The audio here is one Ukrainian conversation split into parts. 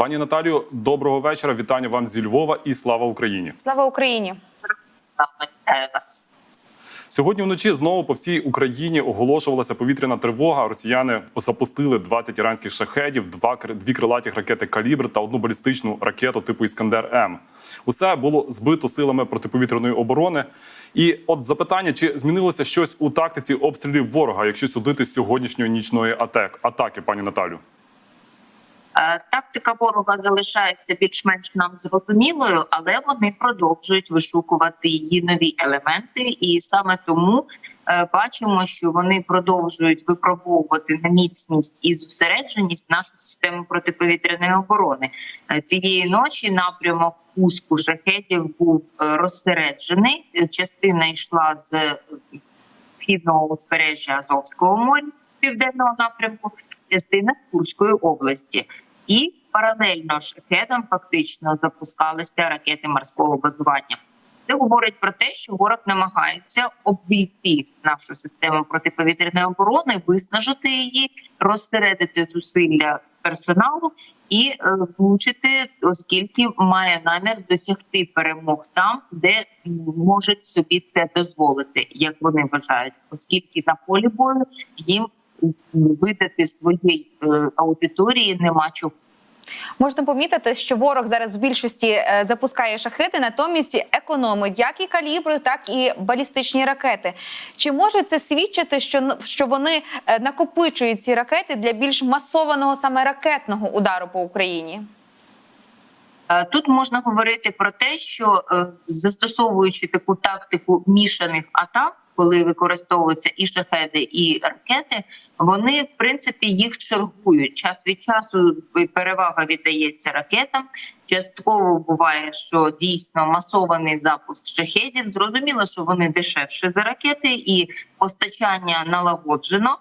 Пані Наталію, доброго вечора. Вітання вам зі Львова і слава Україні. Слава Україні! Сьогодні вночі знову по всій Україні оголошувалася повітряна тривога. Росіяни запустили 20 іранських шахедів, два дві крилаті ракети Калібр та одну балістичну ракету типу Іскандер М. Усе було збито силами протиповітряної оборони. І от запитання: чи змінилося щось у тактиці обстрілів ворога, якщо судити з сьогоднішньої нічної атак, атаки, пані Наталю? Е, Тактика ворога залишається більш-менш нам зрозумілою, але вони продовжують вишукувати її нові елементи, і саме тому е, бачимо, що вони продовжують випробовувати на міцність і зосередженість нашу систему протиповітряної оборони. Е, Цієї ночі напрямок пуску шахетів був розсереджений. Частина йшла з східного узбережжя Азовського моря з південного напрямку, частина з Курської області. І паралельно шахедам фактично запускалися ракети морського базування. Це говорить про те, що ворог намагається обійти нашу систему протиповітряної оборони, виснажити її, розсередити зусилля персоналу і е, влучити, оскільки має намір досягти перемог там, де можуть собі це дозволити, як вони вважають, оскільки на полі бою їм видати своїй е, аудиторії нема чого. Можна помітити, що ворог зараз в більшості е, запускає шахети, натомість економить як і калібри, так і балістичні ракети. Чи може це свідчити, що що вони е, накопичують ці ракети для більш масованого саме ракетного удару по Україні? Тут можна говорити про те, що застосовуючи таку тактику мішаних атак, коли використовуються і шахеди, і ракети, вони в принципі їх чергують. Час від часу перевага віддається ракетам. Частково буває, що дійсно масований запуск шахедів. Зрозуміло, що вони дешевші за ракети, і постачання налагоджено.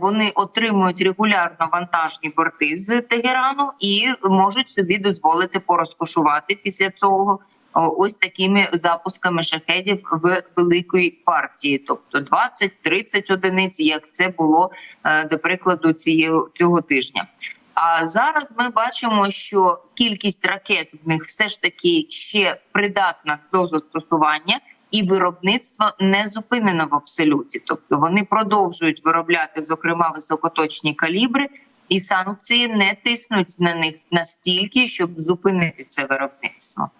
Вони отримують регулярно вантажні борти з Тегерану і можуть собі дозволити порозкошувати після цього ось такими запусками шахедів в великої партії, тобто 20-30 одиниць, як це було е, до прикладу цієї цього тижня. А зараз ми бачимо, що кількість ракет в них все ж таки ще придатна до застосування. І виробництво не зупинено в абсолюті, тобто вони продовжують виробляти, зокрема, високоточні калібри, і санкції не тиснуть на них настільки, щоб зупинити це виробництво.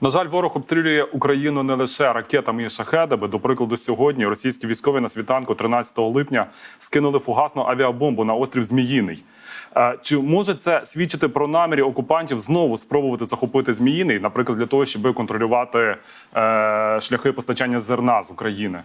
На жаль, ворог обстрілює Україну не лише ракетами і шахедами. До прикладу, сьогодні російські військові на світанку 13 липня скинули фугасну авіабомбу на острів Зміїний. Е, Чи може це свідчити про намірі окупантів знову спробувати захопити Зміїний, наприклад, для того, щоб контролювати е, шляхи постачання зерна з України?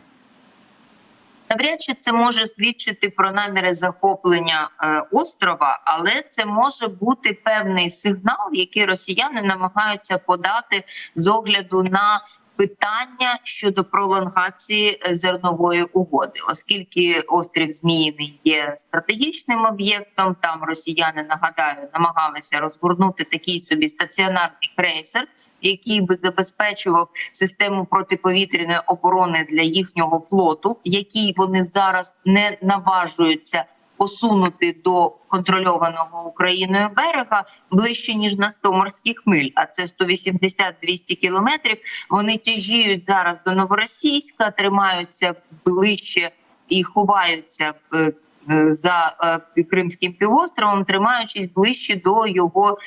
Навряд чи це може свідчити про наміри захоплення е, острова, але це може бути певний сигнал, який росіяни намагаються подати з огляду на питання щодо пролонгації е, зернової угоди, оскільки острів Зміїний є стратегічним об'єктом. Там росіяни нагадаю намагалися розгорнути такий собі стаціонарний крейсер, який би забезпечував систему протиповітряної оборони для їхнього флоту, який вони зараз не наважуються посунути до контрольованого Україною берега ближче ніж на 100 морських миль, а це 180-200 кілометрів. Вони тяжіють зараз до Новоросійська, тримаються ближче і ховаються е, е, за е, Кримським півостровом, тримаючись ближче до його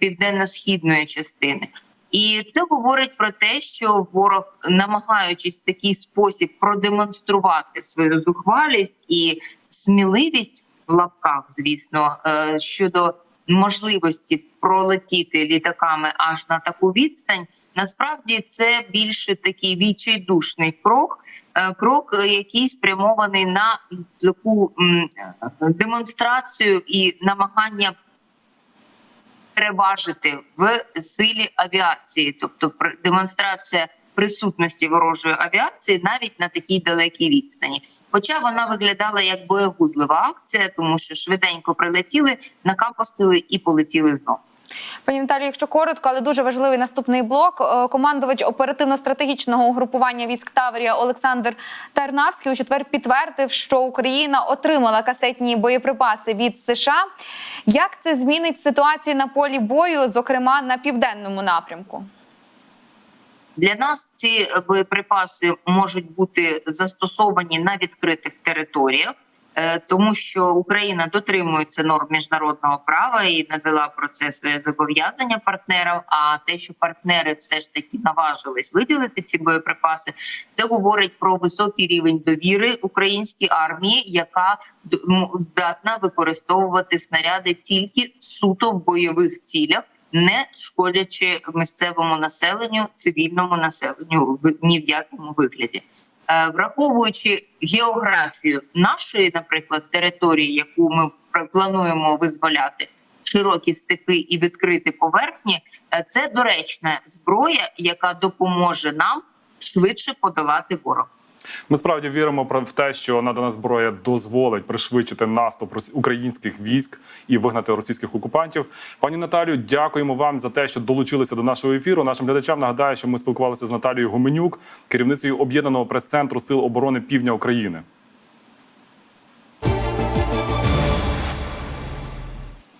південно-східної частини. І це говорить про те, що ворог, намагаючись в такий спосіб продемонструвати свою зухвалість і сміливість в лапках, звісно, е, щодо можливості пролетіти літаками аж на таку відстань, насправді це більше такий відчайдушний крок. е, Крок, е, який спрямований на таку демонстрацію і намагання переважити в силі авіації, тобто демонстрація присутності ворожої авіації навіть на такій далекій відстані. Хоча вона виглядала як боєгузлива акція, тому що швиденько прилетіли, накапустили і полетіли знов. Пані Наталію, якщо коротко, але дуже важливий наступний блок. Е, Командувач оперативно-стратегічного угрупування військ Таврія Олександр Тарнавський у четвер підтвердив, що Україна отримала касетні боєприпаси від США. Як це змінить ситуацію на полі бою, зокрема на південному напрямку? Для нас ці боєприпаси можуть бути застосовані на відкритих територіях, тому що Україна дотримується норм міжнародного права і надала про це своє зобов'язання партнерам. А те, що партнери все ж таки наважились виділити ці боєприпаси, це говорить про високий рівень довіри українській армії, яка здатна використовувати снаряди тільки суто в бойових цілях не шкодячи місцевому населенню, цивільному населенню в ні в якому вигляді. Е, Враховуючи географію нашої, наприклад, території, яку ми плануємо визволяти, широкі степи і відкриті поверхні, е, це доречна зброя, яка допоможе нам швидше подолати ворога. Ми справді віримо в те, що надана зброя дозволить пришвидшити наступ українських військ і вигнати російських окупантів. Пані Наталію, дякуємо вам за те, що долучилися до нашого ефіру. Нашим глядачам нагадаю, що ми спілкувалися з Наталією Гуменюк, керівницею об'єднаного прес-центру Сил оборони Півдня України.